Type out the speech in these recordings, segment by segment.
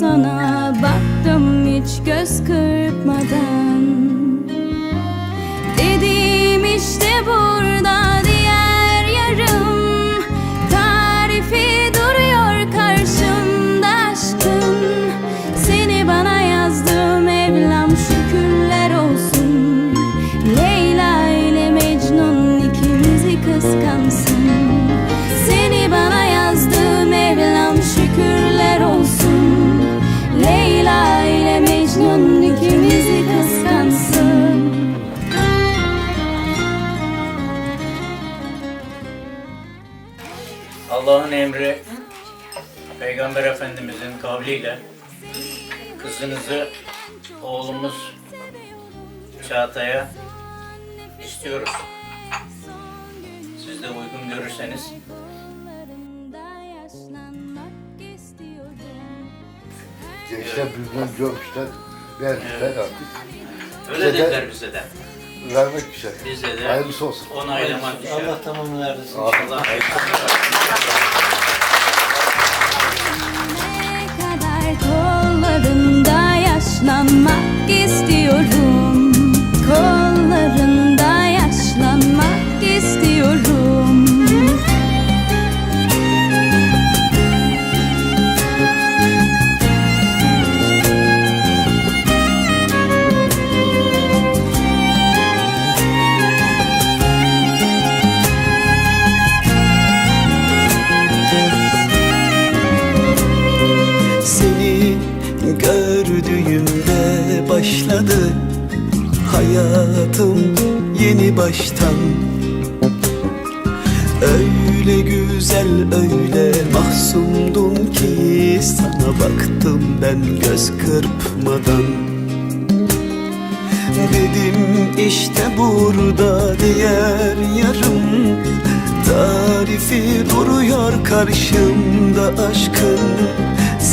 sana baktım hiç göz kırpmadan Mecnun ikimizi kıskansın Allah'ın emri Peygamber Efendimizin kavliyle kızınızı oğlumuz Çağatay'a istiyoruz. Siz de uygun görürseniz. Gençler birbirinden görmüşler, vermişler artık. öyle Bize de- dediler bize de. Vermek düşer. Bize de Hayırlısı olsun. onaylamak düşer. Allah tamamını erdirsin. Allah hayırlısı Ne kadar kollarında yaşlanmak istiyorum gördüğümde başladı. Hayatım yeni baştan. Öyle güzel öyle mahzundum ki sana baktım ben göz kırpmadan. Dedim işte burada diğer yarım. Tarifi duruyor karşımda aşkın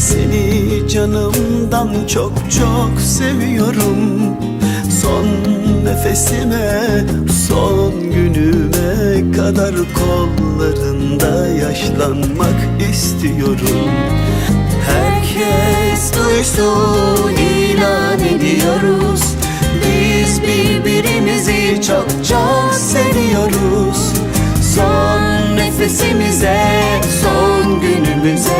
Seni canımdan çok çok seviyorum. Son nefesime, son günüme kadar kollarında yaşlanmak istiyorum. Herkes duysun ilan ediyoruz. Biz birbirimizi çok çok seviyoruz. Son nefesimize, son günümüze